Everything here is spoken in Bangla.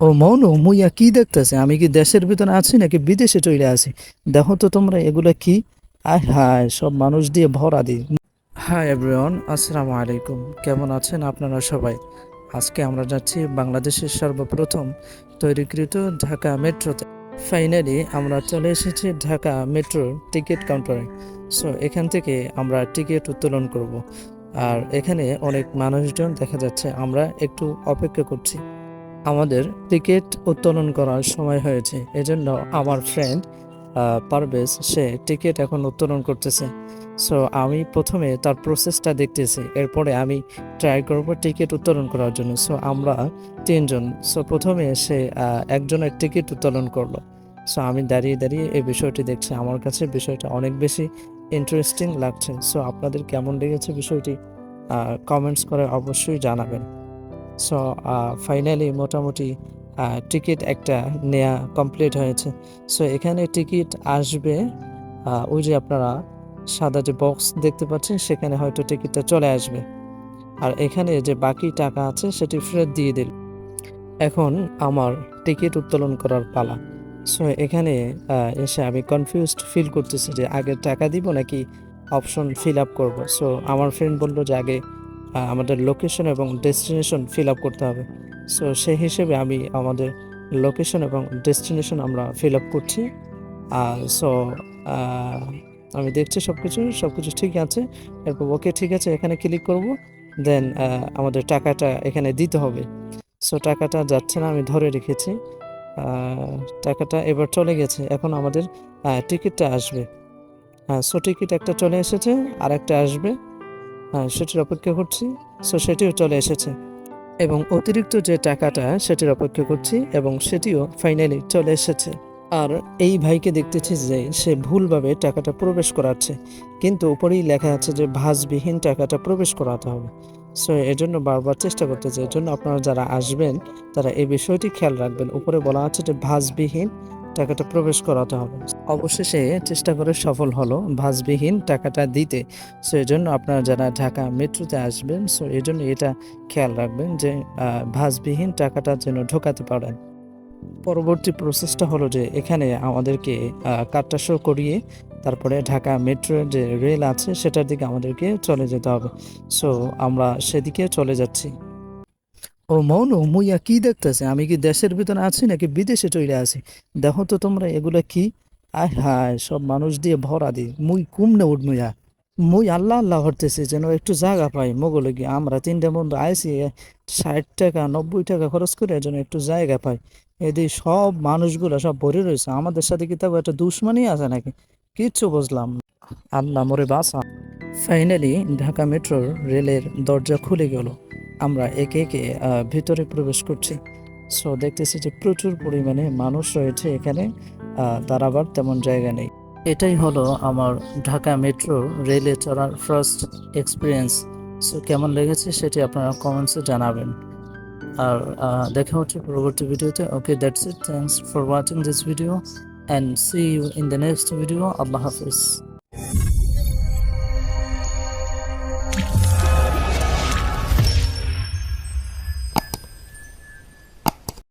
ও মৌনু মুইয়া কি দেখতেছে? আমি কি দেশের ভিতরে আছি নাকি বিদেশে চলে আছি? দেখো তো তোমরা, এগুলা কি? আয় হায়, সব মানুষ দিয়ে ভরা দিই হাই এভরিওয়ান, আসসালামু আলাইকুম। কেমন আছেন আপনারা সবাই? আজকে আমরা যাচ্ছি বাংলাদেশের সর্বপ্রথম তৈরিকৃত ঢাকা মেট্রোতে। ফাইনালি আমরা চলে এসেছি ঢাকা মেট্রোর টিকিট কাউন্টারে। সো এখান থেকে আমরা টিকিট উত্তোলন করব। আর এখানে অনেক মানুষজন দেখা যাচ্ছে, আমরা একটু অপেক্ষা করছি। আমাদের টিকিট উত্তোলন করার সময় হয়েছে। এজন্য আমার ফ্রেন্ড পারভেজ, সে টিকিট এখন উত্তোলন করতেছে। সো আমি প্রথমে তার প্রসেসটা দেখতেছি। এরপরে আমি ট্রাই করব টিকিট উত্তোলন করার জন্য। সো আমরা তিনজন। সো প্রথমে সে একজনের টিকিট উত্তোলন করল। সো আমি দাঁড়িয়ে দাঁড়িয়ে এই বিষয়টি দেখছি। আমার কাছে বিষয়টা অনেক বেশি ইন্টারেস্টিং লাগছে। সো আপনাদের কেমন লেগেছে বিষয়টি কমেন্টস করে অবশ্যই জানাবেন। সো ফাইনালি মোটামুটি টিকিট একটা নেওয়া কমপ্লিট হয়েছে। সো এখানে টিকিট আসবে ওই যে আপনারা সাদা যে বক্স দেখতে পাচ্ছেন, সেখানে হয়তো টিকিটটা চলে আসবে। আর এখানে যে বাকি টাকা আছে, সেটি ফেরত দিয়ে দিল। এখন আমার টিকিট উত্তোলন করার পালা। সো এখানে এসে আমি কনফিউজড ফিল করতেছি যে আগে টাকা দিব নাকি অপশন ফিল আপ করব। সো আমার ফ্রেন্ড বলল যে আগে আমাদের লোকেশন এবং ডেস্টিনেশন ফিল আপ করতে হবে। সো সেই হিসেবে আমি আমাদের লোকেশন এবং ডেস্টিনেশন আমরা ফিল আপ করছি। আর সো আমি দেখছি সব কিছু সব কিছু ঠিক আছে। এরপর ওকে ঠিক আছে, এখানে ক্লিক করব। দেন আমাদের টাকাটা এখানে দিতে হবে। সো টাকাটা যাচ্ছে না, আমি ধরে রেখেছি। টাকাটা এবার চলে গেছে। এখন আমাদের টিকিটটা আসবে। হ্যাঁ সো টিকিট একটা চলে এসেছে আর একটা আসবে। সেটির অপেক্ষা করছি। সো সেটিও চলে এসেছে। এবং অতিরিক্ত যে টাকাটা, সেটির অপেক্ষা করছি এবং সেটিও ফাইনালি চলে এসেছে। আর এই ভাইকে দেখতেছি যে সে ভুলভাবে টাকাটা প্রবেশ করাচ্ছে। কিন্তু উপরেই লেখা আছে যে ভাঁজবিহীন টাকাটা প্রবেশ করাতে হবে। সো এজন্য বারবার চেষ্টা করতেছে। এর জন্য আপনারা যারা আসবেন, তারা এই বিষয়টি খেয়াল রাখবেন। উপরে বলা আছে যে ভাঁজবিহীন টাকাটা প্রবেশ করাতে হবে। অবশেষে চেষ্টা করে সফল হলো ভাঁজবিহীন টাকাটা দিতে। সো এই জন্য আপনারা যারা ঢাকা মেট্রোতে আসবেন, সো এই জন্য এটা খেয়াল রাখবেন যে ভাঁজবিহীন টাকাটা যেন ঢোকাতে পারেন। পরবর্তী প্রসেসটা হলো যে, এখানে আমাদেরকে কার্ডটা শো করিয়ে তারপরে ঢাকা মেট্রোর যে রেল আছে, সেটার দিকে আমাদেরকে চলে যেতে হবে। সো আমরা সেদিকে চলে যাচ্ছি। ও মৌনু মুইয়া কি দেখতেছে? আমি কি দেশের ভিতরে আছি নাকি বিদেশে চলে আছি? দেখো তো তোমরা, এগুলা কি? আয় হায়, সব মানুষ দিয়ে ভরা দি। মুই কুমনে উঠমুয়া মুই আল্লাহ আল্লাহ হরতেছি, যেন একটু জায়গা পাই। মোগলে গিয়ে আমরা তিনটা বন্ধু আইসি ষাট টাকা, নব্বই টাকা খরচ করে যেন একটু জায়গা পাই। এদিকে সব মানুষগুলো সব ভরে রয়েছে। আমাদের সাথে কি তবে একটা দুশ্মনী আছে নাকি? কিচ্ছু বুঝলাম আল্লাহ মরে বাসা ফাইনালি ঢাকা মেট্রোর রেলের দরজা খুলে গেল। আমরা একে একে ভিতরে প্রবেশ করছি। সো দেখতেছি যে প্রচুর পরিমাণে মানুষ রয়েছে এখানে দাঁড়াবার তেমন জায়গা নেই। এটাই হলো আমার ঢাকা মেট্রো রেলে চড়ার ফার্স্ট এক্সপিরিয়েন্স সো কেমন লেগেছে সেটি আপনারা কমেন্টসে জানাবেন। আর দেখা হচ্ছে পরবর্তী ভিডিওতে। Okay that's it thanks for watching this video and see you in the next video Allah Hafiz.